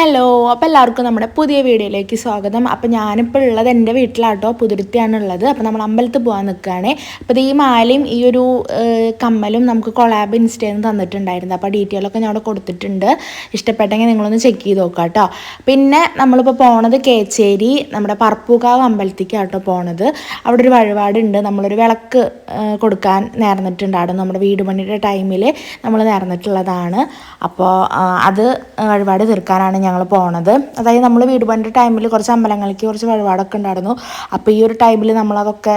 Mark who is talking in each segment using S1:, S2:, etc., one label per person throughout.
S1: Hello അപ്പോൾ എല്ലാവർക്കും നമ്മുടെ പുതിയ വീഡിയോയിലേക്ക് സ്വാഗതം. അപ്പോൾ ഞാനിപ്പോൾ ഉള്ളത് എന്റെ വീട്ടിലാട്ടോ പുതിരുത്തിയാണ് ഉള്ളത് അപ്പോൾ നമ്മൾ അമ്പലത്തിൽ പോകാൻ നിൽക്കുകയാണ്. അപ്പോൾ ഈ മാലയും ഈ ഒരു കമ്മലും നമുക്ക് കൊളാബ് ഇൻസ്റ്റയിൽ നിന്ന് തന്നിട്ടുണ്ടായിരുന്നു. അപ്പോൾ ഡീറ്റെയിൽ ഒക്കെ ഞാൻ അവിടെ കൊടുത്തിട്ടുണ്ട്. ഇഷ്ടപ്പെട്ടെങ്കിൽ നിങ്ങളൊന്ന് ചെക്ക് ചെയ്ത് നോക്കാം കേട്ടോ പിന്നെ നമ്മളിപ്പോൾ പോണത് കേച്ചേരി നമ്മുടെ പറപ്പൂക്കാവ് അമ്പലത്തേക്ക് കേട്ടോ പോണത്. അവിടെ ഒരു വഴിപാടുണ്ട്. നമ്മളൊരു വിളക്ക് കൊടുക്കാൻ നേർന്നിട്ടുണ്ടായിരുന്നു നമ്മുടെ വീട് പണിയുടെ ടൈമിൽ നമ്മൾ നേർന്നിട്ടുള്ളതാണ്. അപ്പോൾ അത് വഴിപാട് തീർക്കാനാണ് ഞങ്ങൾ പോണത്. അതായത് നമ്മൾ വീട് പണ്ട ടൈമിൽ കുറച്ച് അമ്പലങ്ങൾക്ക് കുറച്ച് വഴിപാടൊക്കെ ഉണ്ടായിരുന്നു. അപ്പോൾ ഈ ഒരു ടൈമിൽ നമ്മളതൊക്കെ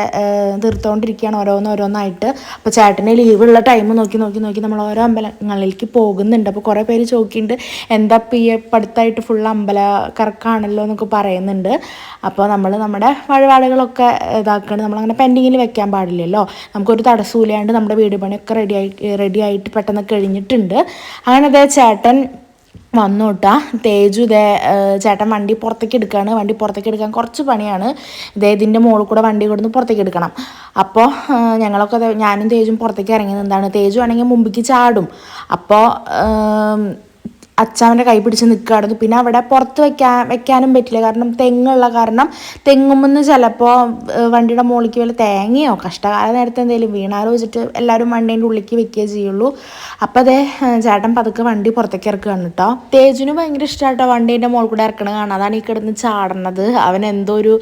S1: തീർത്തുകൊണ്ടിരിക്കുകയാണ് ഓരോന്ന് ഓരോന്നായിട്ട്. അപ്പോൾ ചേട്ടന് ലീവുള്ള ടൈം നോക്കി നോക്കി നോക്കി നമ്മൾ ഓരോ അമ്പലങ്ങളിലേക്ക് പോകുന്നുണ്ട്. അപ്പോൾ കുറേ പേര് ചോദിക്കുന്നുണ്ട് എന്താ ഇപ്പം ഈ പടുത്തായിട്ട് ഫുൾ അമ്പല കറക്കാണല്ലോ എന്നൊക്കെ പറയുന്നുണ്ട്. അപ്പോൾ നമ്മൾ നമ്മുടെ വഴിപാടുകളൊക്കെ ഇതാക്കണം. നമ്മളങ്ങനെ പെൻഡിങ്ങിൽ വെക്കാൻ പാടില്ലല്ലോ. നമുക്കൊരു തടസ്സമില്ലാണ്ട് നമ്മുടെ വീട് പണിയൊക്കെ റെഡി ആയി റെഡി ആയിട്ട് പെട്ടെന്ന് കഴിഞ്ഞിട്ടുണ്ട്. അങ്ങനെ അതേ ചേട്ടൻ വന്നു കേട്ടാ തേജു ഇതേ ചേട്ടൻ വണ്ടി പുറത്തേക്ക് എടുക്കുകയാണ് വണ്ടി പുറത്തേക്ക് എടുക്കാൻ കുറച്ച് പണിയാണ്. ഇതേ ഇതിന്റെ മുകളിൽ കൂടെ വണ്ടി കൊടുന്ന് പുറത്തേക്ക് എടുക്കണം. അപ്പോൾ ഞങ്ങളൊക്കെ ഞാനും തേജും പുറത്തേക്ക് ഇറങ്ങി നിന്നാണ്. തേജു ആണെങ്കിൽ മുമ്പിക്ക് ചാടും. അപ്പോൾ അച്ചാവന്റെ കൈ പിടിച്ച് നിൽക്കുകയായിരുന്നു. പിന്നെ അവിടെ പുറത്ത് വെക്കാൻ വെക്കാനും പറ്റില്ല. കാരണം തെങ്ങുള്ള കാരണം തെങ്ങുമെന്ന് ചിലപ്പോൾ വണ്ടിയുടെ മുകളിലേക്ക് വല്ല തേങ്ങയോ കഷ്ടകാല നേരത്തെ എന്തെങ്കിലും വീണാലോ വെച്ചിട്ട് എല്ലാവരും വണ്ടീന്റെ ഉള്ളിലേക്ക് വെക്കുകയേ ചെയ്യുള്ളൂ. അപ്പോൾ അതേ ചേട്ടൻ പതുക്കെ വണ്ടി പുറത്തേക്ക് ഇറക്കുകയാണ് കേട്ടോ തേജിന് ഭയങ്കര ഇഷ്ടമായിട്ടോ വണ്ടീന്റെ മുകളിൽ കൂടെ ഇറക്കണ കാണാം അതാണ് ഈ കിടന്ന് ചാടണത്. അവൻ എന്തോ ഒരു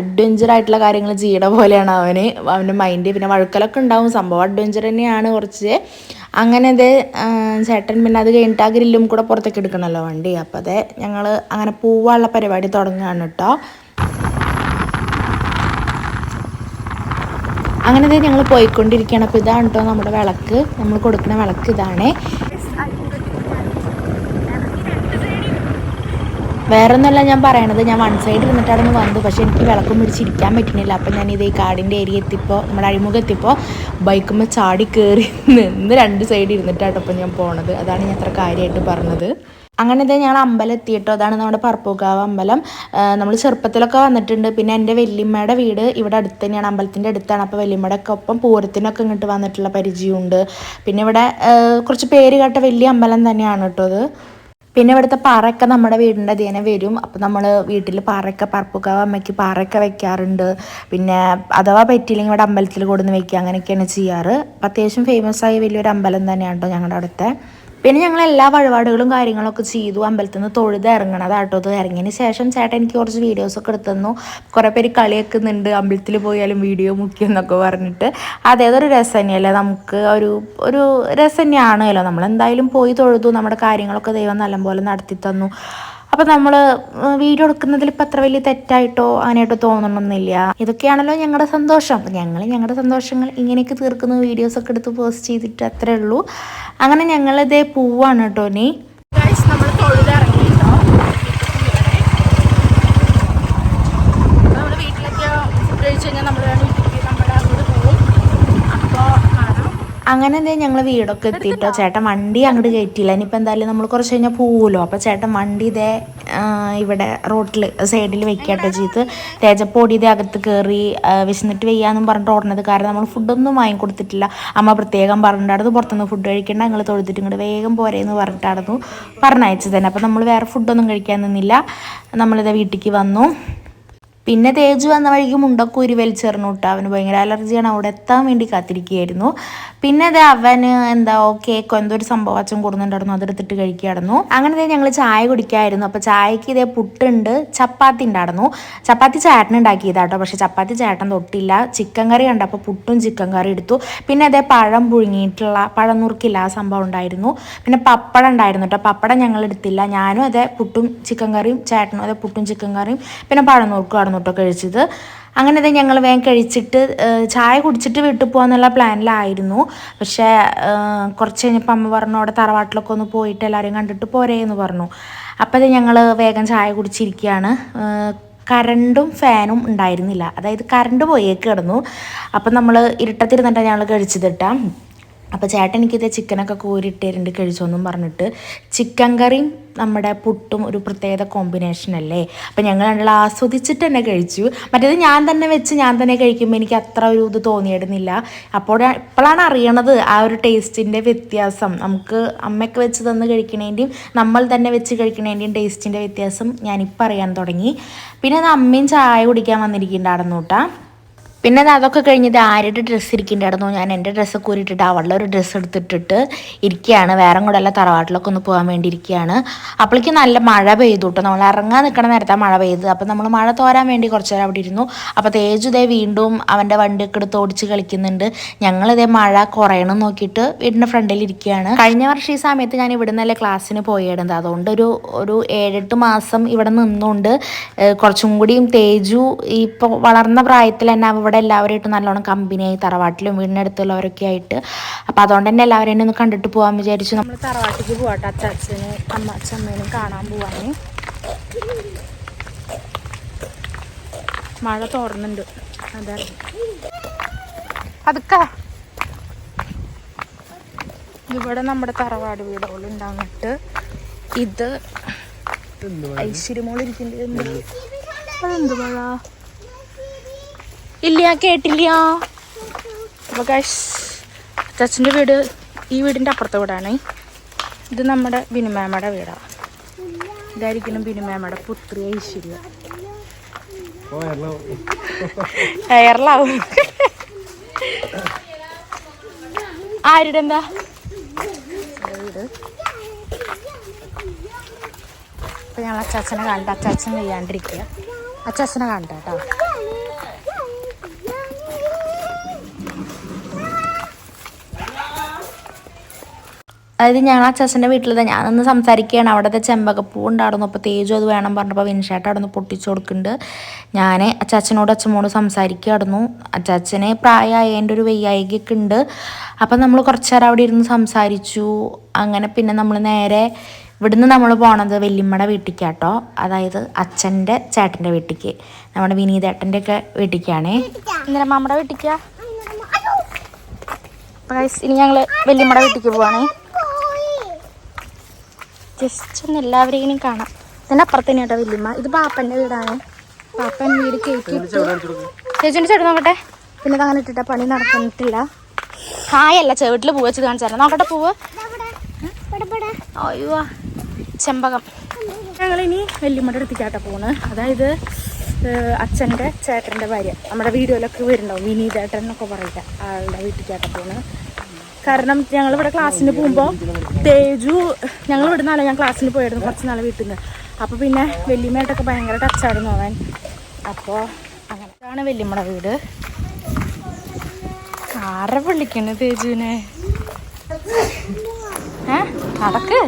S1: അഡ്വഞ്ചർ ആയിട്ടുള്ള കാര്യങ്ങൾ ചെയ്യണ പോലെയാണ് അവന്. അവന്റെ മൈൻഡ് പിന്നെ വഴുക്കലൊക്കെ ഉണ്ടാവും. സംഭവം അഡ്വഞ്ചർ തന്നെയാണ് കുറച്ച്. അങ്ങനെ അത് ചേട്ടൻ പിന്നെ അത് കഴിഞ്ഞിട്ട് ആ ഗ്രില്ലും കൂടെ പുറത്തേക്ക് എടുക്കണമല്ലോ വണ്ടി. അപ്പോൾ അതെ ഞങ്ങൾ അങ്ങനെ പോവാനുള്ള പരിപാടി തുടങ്ങുകയാണ് കേട്ടോ അങ്ങനെ ഞങ്ങൾ പോയിക്കൊണ്ടിരിക്കുകയാണ് അപ്പോൾ ഇതാണ് കേട്ടോ നമ്മുടെ വിളക്ക്. നമ്മൾ കൊടുക്കുന്ന വിളക്ക് ഇതാണേ. വേറെ ഒന്നുമല്ല ഞാൻ പറയണത് ഞാൻ വൺ സൈഡ് ഇരുന്നിട്ടായിരുന്നു വന്നത് പക്ഷേ എനിക്ക് വിളക്കും പിടിച്ചിരിക്കാൻ പറ്റുന്നില്ല. അപ്പം ഞാൻ ഇത് ഈ കാടിന്റെ ഏരിയ എത്തിയപ്പോൾ നമ്മുടെ അഴിമുഖം എത്തിയപ്പോൾ ബൈക്കുമ്പോൾ ചാടി കയറി നിന്ന് രണ്ട് സൈഡ് ഇരുന്നിട്ടാണ് ഇപ്പം ഞാൻ പോണത്. അതാണ് ഞാൻ അത്ര കാര്യമായിട്ട് പറഞ്ഞത്. അങ്ങനെ ഇതേ ഞങ്ങൾ അമ്പലം എത്തിയിട്ടോ. അതാണ് നമ്മുടെ പറപ്പൂക്കാവ് അമ്പലം. നമ്മൾ ചെറുപ്പത്തിലൊക്കെ വന്നിട്ടുണ്ട്. പിന്നെ എന്റെ വല്യമ്മയുടെ വീട് ഇവിടെ അടുത്ത് തന്നെയാണ്. അമ്പലത്തിന്റെ അടുത്താണ്. അപ്പോൾ വല്യമ്മയുടെ ഒക്കെ ഒപ്പം പൂരത്തിനൊക്കെ ഇങ്ങോട്ട് വന്നിട്ടുള്ള പരിചയമുണ്ട്. പിന്നെ ഇവിടെ കുറച്ച് പേര് കേട്ട വലിയ അമ്പലം തന്നെയാണ് കേട്ടോ അത്. പിന്നെ ഇവിടുത്തെ പാറയ്ക്ക നമ്മുടെ വീടിന്റെ അധീനം വരും. അപ്പോൾ നമ്മൾ വീട്ടിൽ പാറയ്ക്ക പറപ്പുക്കാവ് അമ്മയ്ക്ക് പാറയ്ക്ക വെക്കാറുണ്ട്. പിന്നെ അഥവാ പറ്റിയില്ലെങ്കിൽ ഇവിടെ അമ്പലത്തിൽ കൊടുന്ന് വെക്കുക. അങ്ങനെയൊക്കെയാണ് ചെയ്യാറ്. അത്യാവശ്യം ഫേമസ് ആയ വലിയൊരു അമ്പലം തന്നെയാണ് കേട്ടോ ഞങ്ങളുടെ അവിടുത്തെ. പിന്നെ ഞങ്ങൾ എല്ലാ വഴിപാടുകളും കാര്യങ്ങളൊക്കെ ചെയ്തു. അമ്പലത്തിൽ നിന്ന് തൊഴുത് ഇറങ്ങണതാട്ടോ ഇത്. ഇറങ്ങിയതിന് ശേഷം ചേട്ടൻ എനിക്ക് കുറച്ച് വീഡിയോസൊക്കെ എടുത്തു തന്നു. കുറേ പേര് കളിയാക്കുന്നുണ്ട് അമ്പലത്തിൽ പോയാലും വീഡിയോ മുക്കിയെന്നൊക്കെ പറഞ്ഞിട്ട്. അതായത് ഒരു തന്നെയല്ലേ നമുക്ക് ഒരു ഒരു രസം എന്തായാലും പോയി തൊഴുതു. നമ്മുടെ കാര്യങ്ങളൊക്കെ ദൈവം നല്ലപോലെ നടത്തി തന്നു അപ്പം നമ്മൾ വീഡിയോ എടുക്കുന്നതിൽ ഇപ്പം അത്ര വലിയ തെറ്റായിട്ടോ അങ്ങനെയായിട്ടോ തോന്നണമെന്നില്ല ഇതൊക്കെയാണല്ലോ ഞങ്ങളുടെ സന്തോഷം. ഞങ്ങൾ ഞങ്ങളുടെ സന്തോഷങ്ങൾ ഇങ്ങനെയൊക്കെ തീർക്കുന്ന വീഡിയോസൊക്കെ എടുത്ത് പോസ്റ്റ് ചെയ്തിട്ട് അത്രേ ഉള്ളൂ. അങ്ങനെ ഞങ്ങളിതേ പോവാണ് കേട്ടോ നീ നമ്മൾ തൊഴിലിറങ്ങി കേട്ടോ നമ്മൾ വീട്ടിലേക്ക് ഫുഡ് കഴിച്ച് കഴിഞ്ഞാൽ നമ്മൾ വീട്ടിലേക്ക് നമ്മുടെ അങ്ങോട്ട് പോകും അപ്പോൾ കാണാം അങ്ങനെ എന്തേ ഞങ്ങൾ വീടൊക്കെ എത്തിയിട്ടോ? ചേട്ടൻ വണ്ടി അങ്ങോട്ട് കയറ്റിയില്ല ഇനിയിപ്പോൾ എന്തായാലും നമ്മൾ കുറച്ച് കഴിഞ്ഞാൽ പോവുമല്ലോ അപ്പോൾ ചേട്ടൻ വണ്ടി ഇതേ ഇവിടെ റോട്ടിൽ സൈഡിൽ വെക്കാട്ടോ ചെയ്ത്. തേജപ്പൊടി ഇതേ അകത്ത് കയറി വിശന്നിട്ട് വെയ്യാന്നും പറഞ്ഞിട്ട് ഓടണത് കാരണം നമ്മൾ ഫുഡൊന്നും വാങ്ങിക്കൊടുത്തിട്ടില്ല അമ്മ പ്രത്യേകം പറഞ്ഞിട്ടായിരുന്നു പുറത്തുനിന്ന് ഫുഡ് കഴിക്കേണ്ട ഞങ്ങൾ തൊഴുത്തിട്ട് ഇങ്ങോട്ട് വേഗം പോരേന്ന് പറഞ്ഞിട്ടായിരുന്നു പറഞ്ഞയച്ചത് തന്നെ അപ്പോൾ നമ്മൾ വേറെ ഫുഡൊന്നും കഴിക്കാൻ നിന്നില്ല. നമ്മളിത് വീട്ടിലേക്ക് വന്നു. പിന്നെ തേജു വന്ന വഴിക്ക് മുണ്ടക്കൂരി വലിച്ചെറിഞ്ഞു കേട്ടോ അവന് ഭയങ്കര അലർജിയാണ്. അവിടെ എത്താൻ വേണ്ടി കാത്തിരിക്കുകയായിരുന്നു. പിന്നെ അത് അവന് എന്താ കേക്കോ എന്തോ ഒരു സംഭവം അച്ഛൻ കൊടുക്കുന്നുണ്ടായിരുന്നു അതെടുത്തിട്ട് കഴിക്കുകയായിരുന്നു. അങ്ങനെ ഞങ്ങൾ ചായ കുടിക്കായിരുന്നു. അപ്പോൾ ചായക്ക് ഇതേ പുട്ടുണ്ട് ചപ്പാത്തി ഉണ്ടായിരുന്നു. ചപ്പാത്തി ചേട്ടൻ ഉണ്ടാക്കിയതാട്ടോ. പക്ഷെ ചപ്പാത്തി ചേട്ടൻ തൊട്ടില്ല. ചിക്കൻ കറി കണ്ടപ്പോൾ പുട്ടും ചിക്കൻ കറി എടുത്തു. പിന്നെ അതേ പഴം പുഴുങ്ങിയിട്ടുള്ള പഴം നുറുക്കില്ല ആ സംഭവം ഉണ്ടായിരുന്നു. പിന്നെ പപ്പടം ഉണ്ടായിരുന്നു കേട്ടോ പപ്പടം ഞങ്ങൾ എടുത്തില്ല. ഞാനും അതേ പുട്ടും ചിക്കൻ കറിയും ചേട്ടനും അതേ പുട്ടും ചിക്കൻ കറിയും പിന്നെ പഴം നുറുക്കുമായിരുന്നു കേട്ടോ കഴിച്ചത്. അങ്ങനെ തന്നെ ഞങ്ങൾ വേഗം കഴിച്ചിട്ട് ചായ കുടിച്ചിട്ട് വീട്ടിൽ പോകാന്നുള്ള പ്ലാനിലായിരുന്നു. പക്ഷേ കുറച്ച് കഴിഞ്ഞപ്പോൾ അമ്മ പറഞ്ഞു അവിടെ തറവാട്ടിലൊക്കെ ഒന്ന് പോയിട്ട് എല്ലാവരെയും കണ്ടിട്ട് പോരേ എന്ന് പറഞ്ഞു. അപ്പോൾ ഞങ്ങൾ വേഗം ചായ കുടിച്ചിരിക്കുകയാണ് കരണ്ടും ഫാനും ഉണ്ടായിരുന്നില്ല. അതായത് കറണ്ട് പോയേക്ക് കിടന്നു അപ്പം നമ്മൾ ഇരുട്ടത്തിരുന്നിട്ടാണ് ഞങ്ങൾ കഴിച്ചത് കേട്ടോ. അപ്പോൾ ചേട്ടൻ എനിക്കിത് ചിക്കനൊക്കെ കോരിയിട്ടിട്ടുണ്ട് കഴിച്ചോന്നും പറഞ്ഞിട്ട് ചിക്കൻ കറിയും നമ്മുടെ പുട്ടും ഒരു പ്രത്യേക കോമ്പിനേഷൻ അല്ലേ? അപ്പം ഞങ്ങൾ രണ്ടാൾ ആസ്വദിച്ചിട്ട് തന്നെ കഴിച്ചു. മറ്റേത് ഞാൻ തന്നെ വെച്ച് ഞാൻ തന്നെ കഴിക്കുമ്പോൾ എനിക്ക് അത്ര ഒരു ഇത് തോന്നിയിരുന്നില്ല അപ്പോൾ ഇപ്പോഴാണ് അറിയണത് ആ ഒരു ടേസ്റ്റിന്റെ വ്യത്യാസം. നമുക്ക് അമ്മയൊക്കെ വെച്ച് തന്ന് കഴിക്കണേന്റെയും നമ്മൾ തന്നെ വെച്ച് കഴിക്കണേന്റെയും ടേസ്റ്റിന്റെ വ്യത്യാസം ഞാനിപ്പോൾ അറിയാൻ തുടങ്ങി. പിന്നെ അമ്മയും ചായ കുടിക്കാൻ വന്നിരിക്കുന്നുണ്ടായിരുന്നു കേട്ടോ പിന്നെ അത് അതൊക്കെ കഴിഞ്ഞിട്ട് ആരുടെ ഡ്രസ്സ് ഇരിക്കുന്നുണ്ടായിരുന്നു ഞാൻ എന്റെ ഡ്രസ്സൊക്കെ ഊരിട്ടിട്ട് അവളുടെ ഒരു ഡ്രസ്സ് എടുത്തിട്ടിട്ട് ഇരിക്കുകയാണ് വേറെ കൂടെ അല്ല തറവാട്ടിലൊക്കെ ഒന്ന് പോകാൻ വേണ്ടി ഇരിക്കുകയാണ് അപ്പോഴേക്കും നല്ല മഴ പെയ്തു കേട്ടോ നമ്മൾ ഇറങ്ങാൻ നിൽക്കണ നേരത്തെ മഴ പെയ്ത് അപ്പം നമ്മൾ മഴ തോരാൻ വേണ്ടി കുറച്ച് നേരം അവിടെ ഇരുന്നു. അപ്പോൾ തേജു ഇതേ വീണ്ടും അവന്റെ വണ്ടിയൊക്കെ എടുത്ത് ഓടിച്ച് കളിക്കുന്നുണ്ട്. ഞങ്ങളിതേ മഴ കുറയണം നോക്കിയിട്ട് വീടിന്റെ ഫ്രണ്ടിൽ ഇരിക്കുകയാണ് കഴിഞ്ഞ വർഷം ഈ സമയത്ത് ഞാൻ ഇവിടെ നിന്നല്ലേ ക്ലാസ്സിന് പോയിടുന്നത്. അതുകൊണ്ട് ഒരു ഒരു ഏഴെട്ട് മാസം ഇവിടെ നിന്നുകൊണ്ട് കുറച്ചും കൂടിയും തേജു ഇപ്പോൾ വളർന്ന പ്രായത്തിൽ തന്നെ ഇവിടെ എല്ലാവരുമായിട്ട് നല്ലോണം കമ്പനിയായി തറവാട്ടിലും വീടിനടുത്തുള്ളവരൊക്കെ ആയിട്ട്. അപ്പോൾ അതുകൊണ്ട് തന്നെ എല്ലാവരും എന്നെ ഒന്ന് കണ്ടിട്ട് പോകാൻ വിചാരിച്ചു. നമ്മൾ തറവാട്ടിലേക്ക് പോകട്ടെ അച്ചാച്ചന് അമ്മ അച്ഛമ്മേനും കാണാൻ പോവാന്. മഴ തോർന്നുണ്ട്. അതെ. അതുക്ക ഇവിടെ നമ്മുടെ തറവാട് വീടുകൾ അങ്ങോട്ട് ഇത് ഐശ്വര്യമോളിരിക്കുന്നത് അതെന്ത് മഴ ഇല്ല കേട്ടില്ല. അപ്പോൾ ഗൈസ് അച്ചാച്ചന്റെ വീട് ഈ വീടിന്റെ അപ്പുറത്തെ വീടാണ്. ഇത് നമ്മുടെ ബിനുമാമയുടെ വീടാണ് ഇതായിരിക്കണം ബിനുമാമയുടെ പുത്രി ഐശ്വര്യ. എയർലാവും ആരുടെ എന്താ? വീട് അപ്പൊ ഞങ്ങൾ അച്ചാച്ചനെ കണ്ട അച്ചാച്ചൻ ചെയ്യാണ്ടിരിക്കുക അച്ചാച്ചനെ കണ്ട കേട്ടോ. അതായത് ഞങ്ങൾ അച്ചാച്ചന്റെ വീട്ടിൽ ഞാനൊന്ന് സംസാരിക്കുകയാണ്. അവിടുത്തെ ചെമ്പകപ്പൂ ഉണ്ടായിരുന്നു. അപ്പോൾ തേജു അത് വേണം പറഞ്ഞപ്പോൾ വിൻഷേട്ട അവിടെ നിന്ന് പൊട്ടിച്ചു കൊടുക്കുന്നുണ്ട്. ഞാൻ അച്ചാച്ചനോട് അച്ഛനോട് സംസാരിക്കുകയായിരുന്നു. അച്ചാച്ചന് പ്രായമായതിന്റെ ഒരു വയ്യായികയൊക്കെ ഉണ്ട്. അപ്പം നമ്മൾ കുറച്ച് നേരം അവിടെ ഇരുന്ന് സംസാരിച്ചു. അങ്ങനെ പിന്നെ നമ്മൾ നേരെ ഇവിടുന്ന് നമ്മൾ പോണത് വല്യമ്മയുടെ വീട്ടിലേക്കാട്ടോ അതായത് അച്ഛന്റെ ചേട്ടന്റെ വീട്ടിലേക്ക് നമ്മുടെ വിനീതേട്ടന്റെ ഒക്കെ വീട്ടിലേക്കാണേ ഇന്നലെ മാമ്മയുടെ വീട്ടിലേക്കാ ഇനി ഞങ്ങൾ വല്യമ്മയുടെ വീട്ടിലേക്ക് പോവാണേ. ജസ്റ്റ് ഒന്ന് എല്ലാവരെയും കാണാം. ഇതിന്റെ അപ്പുറത്ത് തന്നെ കേട്ടോ വല്യമ്മ. ഇത് പാപ്പന്റെ വീടാണ്. പാപ്പൻ വീട് കേക്ക് ചേച്ചിന്റെ ചേട്ടൻ നോക്കട്ടെ. പിന്നെ അങ്ങനെ ഇട്ടിട്ട പണി നടക്കുന്നിട്ടില്ല ഹായല്ല ചെവിട്ടിൽ പൂവ് വെച്ച് കാണിച്ചു തരാം നോക്കട്ടെ പൂവ്. അയ്യോ ചെമ്പകം. ഞങ്ങളിനി വല്യമ്മയുടെ അടുത്തേക്കാട്ടോ പോണ്. അതായത് അച്ഛന്റെ ചേട്ടന്റെ ഭാര്യ. നമ്മുടെ വീഡിയോയിലൊക്കെ വരുന്നുണ്ടാവും. വിനീതേട്ടൻ എന്നൊക്കെ പറയില്ല. ആളുടെ വീട്ടിലേക്കാട്ടോ പോണ്. കാരണം ഞങ്ങൾ ഇവിടെ ക്ലാസ്സിന് പോകുമ്പോൾ തേജു ഞങ്ങൾ ഇവിടെ നിന്നാണ് ഞാൻ ക്ലാസ്സിന് പോയിരുന്നു കുറച്ച് നാളെ വീട്ടിൽ നിന്ന് അപ്പോൾ പിന്നെ വെല്ലിമ്മയായിട്ടൊക്കെ ഭയങ്കര ടച്ചായിരുന്നു അവൻ. അപ്പോൾ അങ്ങനെ ഇതാണ് വല്യമ്മയുടെ വീട്. ആരെ വിളിക്കണേ തേജുവിനെ? ഏ? നടക്ക്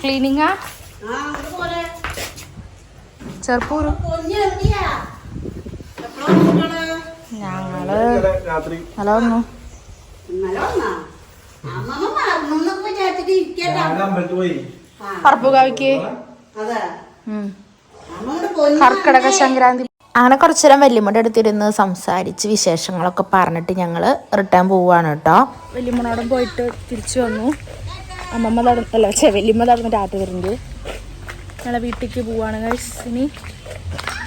S1: ക്ലീനിങ്ങാ? ചെറുപ്പൂരും. ഞങ്ങൾ വന്നു.
S2: പോയി.
S1: പറപ്പുകാവിക്ക് കർക്കിടക സംക്രാന്തി. അങ്ങനെ കുറച്ചു നേരം വല്യമ്മയുടെ അടുത്തിരുന്ന് സംസാരിച്ച് വിശേഷങ്ങളൊക്കെ പറഞ്ഞിട്ട് ഞങ്ങൾ റിട്ടേൺ പോവാണ് കേട്ടോ. വല്യമ്മനോടും പോയിട്ട് തിരിച്ചു വന്നു. അമ്മമ്മ തടന്നല്ല പക്ഷേ വല്യമ്മ തടന്ന് രാത്രി വരുന്നുണ്ട് ഞങ്ങളെ വീട്ടിലേക്ക് പോവാണ് guys.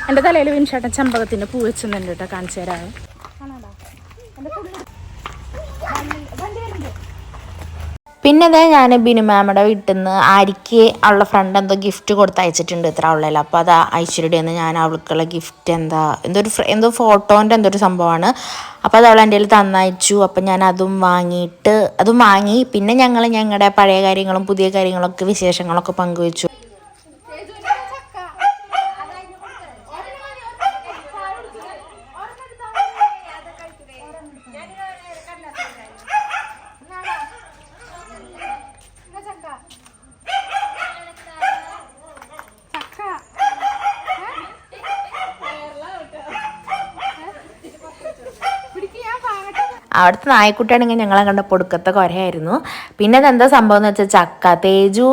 S1: എന്റെ തലയിൽ വിൻഷേട്ടൻ ചെമ്പകത്തിന്റെ പൂ വെച്ചുന്നുണ്ട് കേട്ടോ കാണിച്ചു തരാം പിന്നെ അതെ ഞാൻ ബിനു മാമയുടെ വീട്ടിൽ നിന്ന് ആരിക്ക് അവളുടെ ഫ്രണ്ട് എന്തോ ഗിഫ്റ്റ് കൊടുത്ത് അയച്ചിട്ടുണ്ട് ഇത്ര ഉള്ളതിൽ അപ്പോൾ അത് ഐശ്വര്യയുടെ നിന്ന് ഞാൻ അവൾക്കുള്ള ഗിഫ്റ്റ് എന്താ എന്തൊരു എന്തോ ഫോട്ടോന്റെ എന്തോ ഒരു സംഭവമാണ്. അപ്പോൾ അത് അവൾ എന്റെ കയ്യിൽ തന്നയച്ചു. അപ്പം ഞാൻ അതും വാങ്ങിയിട്ട് അതും വാങ്ങി. പിന്നെ ഞങ്ങൾ ഞങ്ങളുടെ പഴയ കാര്യങ്ങളും പുതിയ കാര്യങ്ങളൊക്കെ വിശേഷങ്ങളൊക്കെ പങ്കുവെച്ചു. അവിടുത്തെ നായക്കുട്ടിയാണെങ്കിൽ ഞങ്ങളെ കണ്ട പൊടുക്കത്തെ കുരയായിരുന്നു. പിന്നെ അതെന്താ സംഭവം എന്ന് വെച്ചാൽ ചക്ക തേജു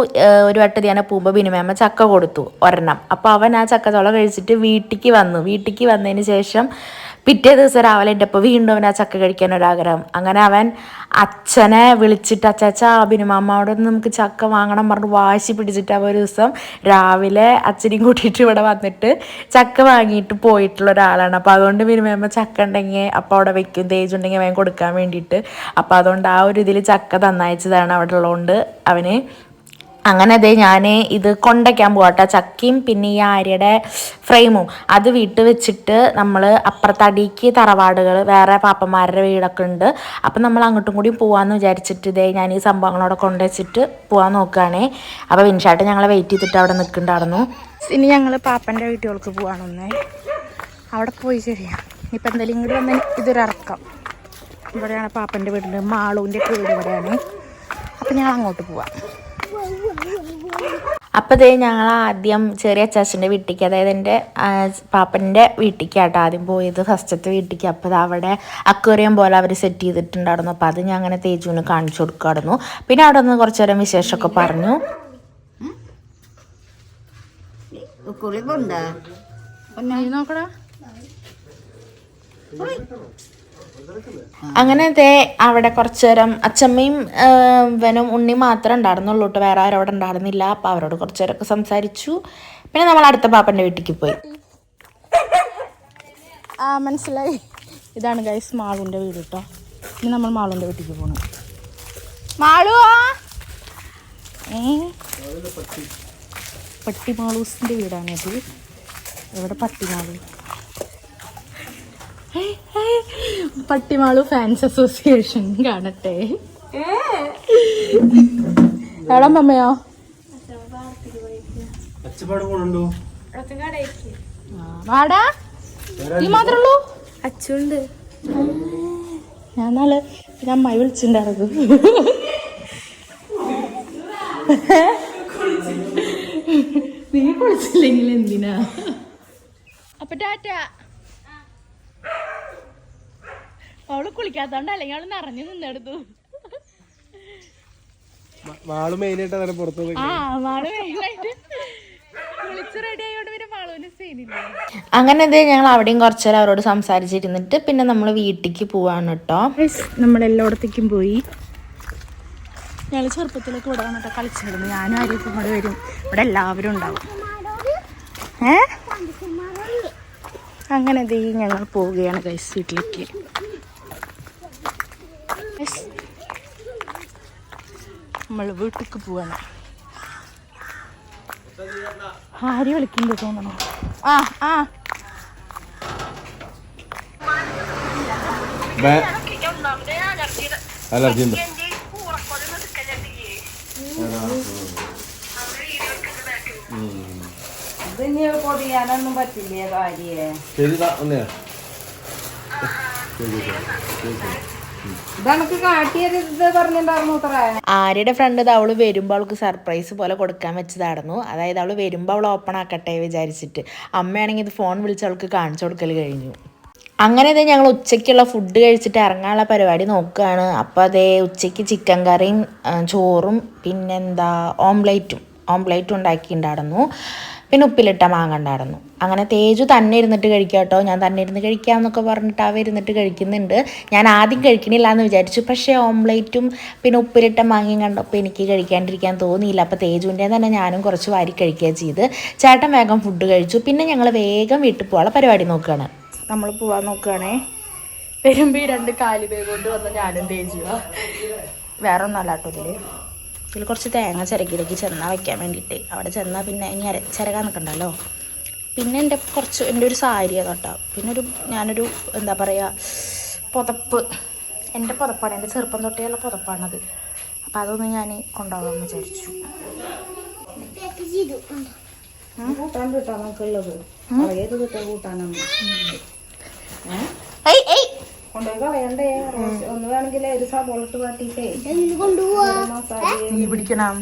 S1: ഒരു വട്ടം ഞാൻ പൂമ്പ ബിനുമേമ്മ ചക്ക കൊടുത്തു ഒരെണ്ണം. അപ്പോൾ അവൻ ആ ചക്ക ചോള കഴിച്ചിട്ട് വീട്ടിലേക്ക് വന്നു. വീട്ടിലേക്ക് വന്നതിന് ശേഷം പിറ്റേ ദിവസം രാവിലെ എന്റെ അപ്പം വീണ്ടും അവൻ ആ ചക്ക കഴിക്കാൻ ഒരാഗ്രഹം. അങ്ങനെ അവൻ അച്ഛനെ വിളിച്ചിട്ട് അച്ചാച്ച അഭിനമാമ്മയോട് നമുക്ക് ചക്ക വാങ്ങണം പറഞ്ഞ് വാശി പിടിച്ചിട്ട് അവ ഒരു ദിവസം രാവിലെ അച്ഛനെയും കൂട്ടിയിട്ട് ഇവിടെ വന്നിട്ട് ചക്ക വാങ്ങിയിട്ട് പോയിട്ടുള്ള ഒരാളാണ്. അപ്പോൾ അതുകൊണ്ട് വരുമ്പോൾ ചക്ക ഉണ്ടെങ്കിൽ അപ്പോൾ അവിടെ വെക്കും തേജ് ഉണ്ടെങ്കിൽ അവൻ കൊടുക്കാൻ വേണ്ടിയിട്ട്. അപ്പോൾ അതുകൊണ്ട് ആ ഒരു ഇതിൽ ചക്ക തന്നയച്ചതാണ് അവിടെ ഉള്ളതുകൊണ്ട് അവന് അങ്ങനെ അതെ ഞാൻ ഇത് കൊണ്ടയ്ക്കാൻ പോകട്ടെ ചക്കിയും പിന്നെ ഈ ആര്യയുടെ ഫ്രെയിമും. അത് വീട്ടിൽ വെച്ചിട്ട് നമ്മൾ അപ്പുറത്തടിക്ക് തറവാടുകൾ വേറെ പാപ്പന്മാരുടെ വീടൊക്കെ ഉണ്ട്. അപ്പം നമ്മൾ അങ്ങോട്ടും കൂടി പോകാമെന്ന് വിചാരിച്ചിട്ട് ഇതേ ഞാൻ ഈ സംഭവങ്ങളോടെ കൊണ്ടുവച്ചിട്ട് പോകാൻ നോക്കുകയാണേ അപ്പോൾ വിൻഷാട്ട് ഞങ്ങളെ വെയിറ്റ് ചെയ്തിട്ട് അവിടെ നിൽക്കുന്നുണ്ടായിരുന്നു. ഇനി ഞങ്ങൾ പാപ്പന്റെ വീട്ടുകൾക്ക് പോകാണൊന്നേ അവിടെ പോയി ശരിയാ. ഇപ്പം എന്തെങ്കിലും ഇങ്ങോട്ട് വന്നാൽ ഇതൊരിറക്കം ഇവിടെയാണ് പാപ്പന്റെ വീടുണ്ട് മാളൂന്റെ ഒക്കെ വീട് ഇവിടെയാണ്. അപ്പം ഞങ്ങൾ അങ്ങോട്ട് പോവാം. അപ്പോൾ ദേ ഞങ്ങൾ ആദ്യം ചെറിയ അച്ചാച്ചന്റെ വീട്ടിലേക്ക് അതായത് എന്റെ പാപ്പന്റെ വീട്ടിലേക്ക് ആട്ടോ ആദ്യം പോയത് ഫസ്റ്റത്തെ വീട്ടിലേക്ക് അപ്പോൾ അവിടെ അക്വേറിയം പോലെ അവർ സെറ്റ് ചെയ്തിട്ടുണ്ടായിരുന്നു. അപ്പോൾ അത് ഞാൻ അങ്ങനെ തേജുവിന് കാണിച്ചു കൊടുക്കുമായിരുന്നു പിന്നെ അവിടെ നിന്ന് കുറച്ചു നേരം വിശേഷമൊക്കെ പറഞ്ഞു.
S3: കുളിപ്പുണ്ടോ
S1: നോക്കടാ. അങ്ങനെ ദേ അവിടെ കുറച്ചു നേരം അച്ചമ്മയും വനും ഉണ്ണി മാത്രമേ ഉണ്ടായിരുന്നുള്ളൂ കേട്ടോ വേറെ ആരും അവിടെ ഉണ്ടായിരുന്നില്ല. അപ്പോൾ അവരോട് കുറച്ചു നേരമൊക്കെ സംസാരിച്ചു. പിന്നെ നമ്മൾ അടുത്ത പാപ്പന്റെ വീട്ടിലേക്ക് പോയി. ആ മനസ്സിലായി. ഇതാണ് ഗൈസ് മാളുവിന്റെ വീട് കേട്ടോ ഇനി നമ്മൾ മാളുവിന്റെ വീട്ടിലേക്ക് പോകണം മാളുവാ മാളൂസിന്റെ വീടാണിത് ഇവിടെ പട്ടി മാളു ഹേയ്, ഹേയ്, പട്ടിമാളു ഫാൻസ് അസോസിയേഷൻ കാണട്ടെ. എവിടെ
S2: പോണുണ്ടോ?
S1: വാടാ. നീ മാത്രേ ഉള്ളൂ
S4: അച്ചുണ്ട്
S1: ഞാൻ നാളെ പിന്നെ അമ്മായി വിളിച്ചിട്ടുണ്ടായിരുന്നു നീ കുളിച്ചില്ലെങ്കിൽ എന്തിനാ? അപ്പൊ ടാറ്റ. അവൾ കുളിക്കാത്തോണ്ട് അല്ലെങ്കിൽ അവൾ നിറഞ്ഞു നിന്നെടുത്തു.
S2: വാൾ മെയിനായിട്ട് അങ്ങനെ പുറത്തു
S1: ആ മാൾ മെയിനായിട്ട് കുളിച്ച് റെഡി ആയതുകൊണ്ട് പിന്നെ സീനില്ല അങ്ങനെ എന്തേ ഞങ്ങൾ അവിടെയും കുറച്ചു നേരം അവരോട് സംസാരിച്ചിരുന്നിട്ട് പിന്നെ നമ്മൾ വീട്ടിലേക്ക് പോവാണ് കേട്ടോ നമ്മൾ എല്ലായിടത്തേക്കും പോയി. ഞങ്ങൾ ചെറുപ്പത്തിലൊക്കെ ഇവിടെ വന്നിട്ട് കളിച്ചിരുന്നു ഞാനും ആരും ഇവിടെ വരും. ഇവിടെ എല്ലാവരും ഉണ്ടാവും. ഏ? അങ്ങനെ ദേ ഞങ്ങൾ പോവുകയാണ് ഗൈസ് വീട്ടിലേക്ക്. Guys, നമ്മൾ വീട്ടിലേക്ക് പോവാണ്. ആര് വിളിക്കുന്നുണ്ട് തോന്നണോ? ആ ആ.
S2: അലർജി ഉണ്ട്
S3: ഇത് ഇനി പൊടിയാനൊന്നും പറ്റില്ലേ ഭാര്യയെ?
S2: ശരി ഒന്നേ.
S3: ഇതണക്ക്
S1: ആര്യയുടെ ഫ്രണ്ട് അവൾ വരുമ്പോൾ അവൾക്ക് സർപ്രൈസ് പോലെ കൊടുക്കാൻ വെച്ചതായിരുന്നു. അതായത് അവൾ വരുമ്പോൾ അവൾ ഓപ്പൺ ആക്കട്ടെ വിചാരിച്ചിട്ട്. അമ്മയാണെങ്കിൽ ഇത് ഫോൺ വിളിച്ച് അവൾക്ക് കാണിച്ചു കൊടുക്കൽ കഴിഞ്ഞു. അങ്ങനെ ഇത് ഞങ്ങൾ ഉച്ചയ്ക്കുള്ള ഫുഡ് കഴിച്ചിട്ട് ഇറങ്ങാനുള്ള പരിപാടി നോക്കുകയാണ്. അപ്പോൾ അതേ ഉച്ചയ്ക്ക് ചിക്കൻ കറിയും ചോറും പിന്നെന്താ ഓംലേറ്റും ഓംലേറ്റും ഉണ്ടാക്കിയിട്ടുണ്ടായിരുന്നു. പിന്നെ ഉപ്പിലിട്ട മാങ്ങ ഉണ്ടായിരുന്നു. അങ്ങനെ തേജു തന്നെ ഇരുന്നിട്ട് കഴിക്കാം കേട്ടോ ഞാൻ തന്നെ ഇരുന്ന് കഴിക്കാമെന്നൊക്കെ പറഞ്ഞിട്ട് അവ ഇരുന്നിട്ട് കഴിക്കുന്നുണ്ട്. ഞാൻ ആദ്യം കഴിക്കണില്ല എന്ന് വിചാരിച്ചു. പക്ഷേ ഓംലേറ്റും പിന്നെ ഉപ്പിലിട്ട മാങ്ങയും കണ്ടപ്പോൾ എനിക്ക് കഴിക്കാണ്ടിരിക്കാൻ തോന്നിയില്ല. അപ്പോൾ തേജുവിന്റെ തന്നെ ഞാനും കുറച്ച് വാരി കഴിക്കുക ചെയ്ത്. ചേട്ടൻ വേഗം ഫുഡ് കഴിച്ചു. പിന്നെ ഞങ്ങൾ വേഗം വീട്ടിൽ പോകാനുള്ള പരിപാടി നോക്കുകയാണ്. നമ്മൾ പോകാൻ നോക്കുകയാണേ. വരുമ്പോൾ ഈ രണ്ട് കാലി ബേഗ് കൊണ്ട് വന്ന ഞാനും തേജുവാ. വേറെ ഒന്നല്ല കേട്ടോ ഇതിൽ ഇതിൽ കുറച്ച് തേങ്ങ ചിരകിലേക്ക് ചെന്നാൽ വയ്ക്കാൻ വേണ്ടിയിട്ട്. അവിടെ ചെന്നാൽ പിന്നെ ഇനി അര ചിരകാൻ നിൽക്കണ്ടല്ലോ പിന്നെ എന്റെ കുറച്ച് എന്റെ ഒരു സാരിയാണ് കേട്ടോ പിന്നെ ഒരു ഞാനൊരു എന്താ പറയുക പുതപ്പ്. എന്റെ പുതപ്പാണ് എന്റെ ചെറുപ്പം തൊട്ടേയുള്ള പുതപ്പാണത്. അപ്പോൾ അതൊന്ന് ഞാൻ കൊണ്ടുപോകാമെന്ന് വിചാരിച്ചു.
S3: കൂട്ടാൻ കിട്ടാൻ നമുക്കുള്ളത് കൂട്ടാനാണ്. കൊണ്ടുപോയി കളയണ്ടേ? ഒന്ന് വേണമെങ്കിൽ ഒരു സബോള ഇട്ട് മസാല
S1: പിടിക്കണം.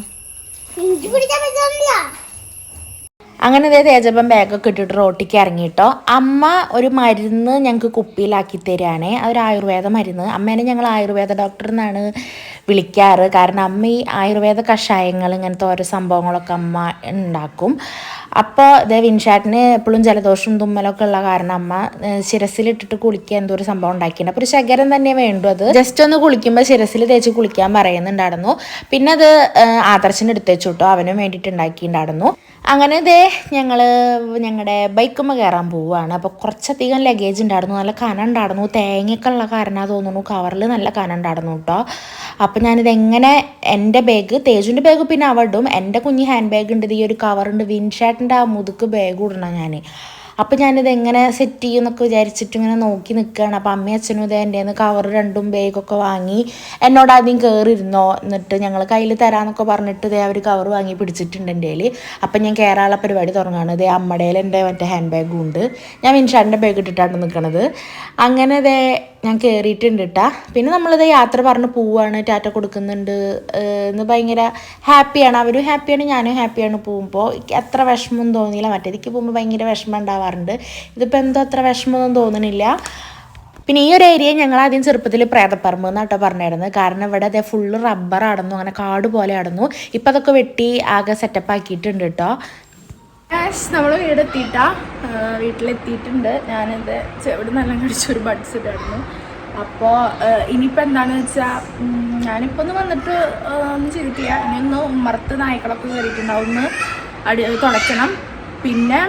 S1: അങ്ങനെ ഇതേ തേജപ്പൻ ബാഗൊക്കെ ഇട്ടിട്ട് റോട്ടിക്ക് ഇറങ്ങിയിട്ടോ അമ്മ ഒരു മരുന്ന് ഞങ്ങൾക്ക് കുപ്പിയിലാക്കി തരികയാണേ അതൊരു ആയുർവേദ മരുന്ന്. അമ്മേനെ ഞങ്ങൾ ആയുർവേദ ഡോക്ടർ എന്നാണ് വിളിക്കാറ്. കാരണം അമ്മ ഈ ആയുർവേദ കഷായങ്ങൾ ഇങ്ങനത്തെ ഓരോ സംഭവങ്ങളൊക്കെ അമ്മ ഉണ്ടാക്കും. അപ്പോൾ ഇതേ വിൻഷാട്ടിന് എപ്പോഴും ജലദോഷം തുമ്മലൊക്കെ ഉള്ള കാരണം അമ്മ ശിരസിലിട്ടിട്ട് കുളിക്കുക എന്തോ ഒരു സംഭവം ഉണ്ടാക്കിയിട്ടുണ്ട്. അപ്പോൾ ഒരു ശകരം തന്നെ വേണ്ടു അത്. ജസ്റ്റ് ഒന്ന് കുളിക്കുമ്പോൾ ശിരസിൽ തേച്ച് കുളിക്കാൻ പറയുന്നുണ്ടായിരുന്നു. പിന്നെ അത് ആദർശൻ ആദർശിന് എടുത്ത് വെച്ചു കേട്ടോ. അവനും വേണ്ടിയിട്ട് ഉണ്ടാക്കിയിട്ടുണ്ടായിരുന്നു. അങ്ങനെ ഇതേ ഞങ്ങൾ ഞങ്ങളുടെ ബൈക്കുമ്മ കയറാൻ പോവുകയാണ് അപ്പോൾ കുറച്ചധികം ലഗേജ് ഉണ്ടായിരുന്നു നല്ല കന ഉണ്ടായിരുന്നു തേങ്ങയൊക്കെ ഉള്ള കാരണം തോന്നുന്നു. കവറിൽ നല്ല കന ഉണ്ടായിരുന്നു കേട്ടോ അപ്പോൾ ഞാനിത് എങ്ങനെ എന്റെ ബാഗ് തേജുവിന്റെ ബാഗ് പിന്നെ അവിടും എന്റെ കുഞ്ഞ് ഹാൻഡ് ബാഗ് ഉണ്ട് ഈ ഒരു കവറുണ്ട് വിൻഷാട്ടിന്റെ ആ മുതുക്ക് ബാഗ് ഇടണം ഞാൻ അപ്പോൾ ഞാനിത് എങ്ങനെ സെറ്റ് ചെയ്യും എന്നൊക്കെ വിചാരിച്ചിട്ട് ഇങ്ങനെ നോക്കി നിൽക്കുകയാണ് അപ്പോൾ അമ്മയും അച്ഛനും ഇത് എന്റെ നിന്ന് കവർ രണ്ടും ബാഗൊക്കെ വാങ്ങി എന്നോട് ആദ്യം കയറിയിരുന്നോ എന്നിട്ട് ഞങ്ങൾ കയ്യിൽ തരാമെന്നൊക്കെ പറഞ്ഞിട്ട് ഇതേ അവർ കവർ വാങ്ങി പിടിച്ചിട്ടുണ്ട് എന്റെ കയ്യിൽ അപ്പം ഞാൻ കേരള പരിപാടി തുടങ്ങുകയാണ് ഇതേ അമ്മടയിൽ എന്റെ മറ്റേ ഹാൻഡ് ബാഗും ഉണ്ട്. ഞാൻ മിൻഷാന്റെ ബാഗ് ഇട്ടിട്ടാണ് നിൽക്കണത് അങ്ങനെ ഇതേ ഞാൻ കയറിയിട്ടുണ്ട് കേട്ടാ പിന്നെ നമ്മളിത് യാത്ര പറഞ്ഞ് പോവുകയാണ് ടാറ്റ കൊടുക്കുന്നുണ്ട് എന്ന് ഭയങ്കര ഹാപ്പിയാണ്. അവരും ഹാപ്പിയാണ് ഞാനും ഹാപ്പിയാണ് പോകുമ്പോൾ അത്ര വിഷമം തോന്നിയില്ല. മറ്റേതിക്ക് പോകുമ്പോൾ ഭയങ്കര വിഷമം ഉണ്ടാവാറുണ്ട്. ഇതിപ്പോൾ എന്തോ അത്ര വിഷമമൊന്നും തോന്നണില്ല. പിന്നെ ഈ ഒരു ഏരിയ ഞങ്ങൾ ആദ്യം ചെറുപ്പത്തിൽ പ്രേതപ്പറമ്പ് എന്നാട്ടോ പറഞ്ഞിരുന്നത് കാരണം ഇവിടെ അതേ ഫുള്ള് റബ്ബർ അടന്നു അങ്ങനെ കാട് പോലെ അടന്നു ഇപ്പം അതൊക്കെ വെട്ടി ആകെ സെറ്റപ്പ് ആക്കിയിട്ടുണ്ട് കേട്ടോ നമ്മൾ വീട് വീടെത്തിയിട്ടാ. വീട്ടിലെത്തിയിട്ടുണ്ട്. ഞാനിത് ചെവിടെ നല്ല കടിച്ചൊരു ബഡ്സ് ഇട്ടായിരുന്നു അപ്പോൾ ഇനിയിപ്പോൾ എന്താണെന്ന് വെച്ചാൽ ഞാനിപ്പോൾ ഒന്ന് വന്നിട്ട് ഒന്ന് ചിരിക്കുക ചെയ്തിട്ടില്ല ഇനി ഒന്ന് ഉമ്മറത്ത് നായ്ക്കളൊക്കെ കയറിയിട്ടുണ്ടാവും ഒന്ന് അടി തുടയ്ക്കണം. പിന്നെ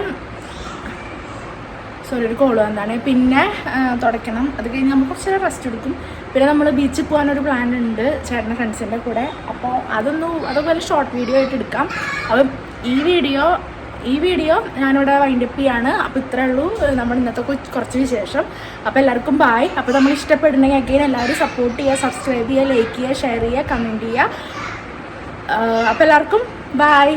S1: സോറി ഒരു കോൾ എന്താണ് പിന്നെ തുടയ്ക്കണം. അത് കഴിഞ്ഞ് നമ്മൾ കുറച്ച് നേരം റെസ്റ്റ് എടുക്കും. പിന്നെ നമ്മൾ ബീച്ചിൽ പോകാനൊരു പ്ലാൻ ഉണ്ട് ചേട്ടന്റെ ഫ്രണ്ട്സിന്റെ കൂടെ. അപ്പോൾ അതൊന്നും അതൊക്കെ ഷോർട്ട് വീഡിയോ ആയിട്ട് എടുക്കാം. അപ്പം ഈ വീഡിയോ ഈ വീഡിയോ ഞാനിവിടെ വൈൻഡപ്പ് ചെയ്യാണ്. അപ്പോൾ ഇത്രേ ഉള്ളൂ. നമ്മൾ ഇന്നത്തെ കുറച്ച് വിശേഷം. അപ്പോൾ എല്ലാവർക്കും ബായ് അപ്പോൾ നമ്മൾ ഇഷ്ടപ്പെടുന്നെങ്കിൽ അഗെയിൻ എല്ലാവരും സപ്പോർട്ട് ചെയ്യുക സബ്സ്ക്രൈബ് ചെയ്യുക ലൈക്ക് ചെയ്യുക ഷെയർ ചെയ്യുക കമന്റ് ചെയ്യുക. അപ്പോൾ എല്ലാവർക്കും ബായ്